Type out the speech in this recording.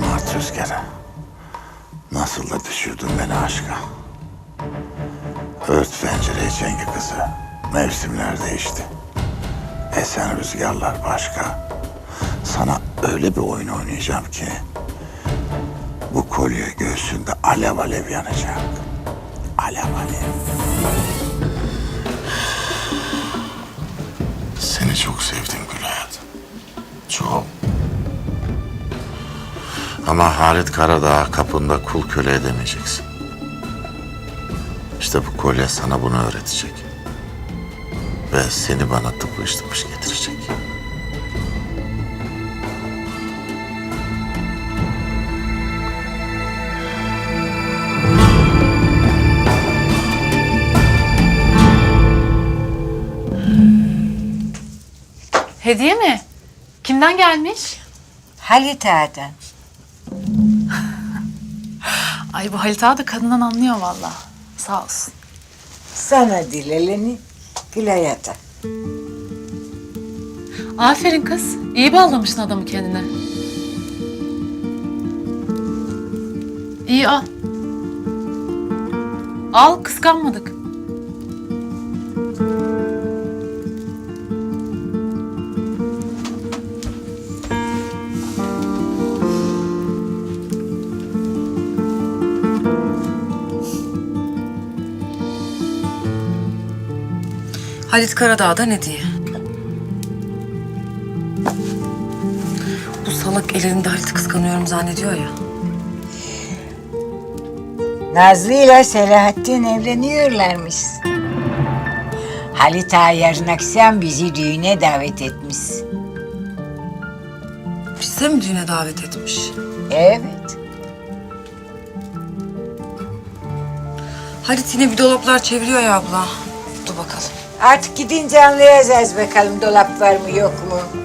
rüzgarı. Nasıl da düşürdün beni aşka. Ört pencereyi Cengi kızı. Mevsimler değişti. Esen rüzgarlar başka. Sana öyle bir oyun oynayacağım ki... ...bu kolye göğsünde alev alev yanacak. Alev alev. Seni çok sevdim Gül Hayat. Çok. Ama Halit Karadağ kapında kul köle edemeyeceksin. İşte bu kolye sana bunu öğretecek. Ve seni bana tıpış tıpış getirecek. Hediye mi? Kimden gelmiş? Halit Ağa'dan. Ay bu Halit Ağa da kadından anlıyor valla. Sağ olsun. Sana dileleni Gülayat'a. Aferin kız. İyi bağlamışsın adamı kendine. İyi al. Al kıskanmadık. Halit Karadağ'dan hediye. Bu salak ellerinde Halit'i kıskanıyorum zannediyor ya. Nazlı ile Selahattin evleniyorlarmış. Halit Ağa yarın akşam bizi düğüne davet etmiş. Bize mi düğüne davet etmiş? Evet. Halit yine bir dolaplar çeviriyor ya abla. Dur bakalım. Artık gidince anlayacağız bakalım dolap var mı yok mu.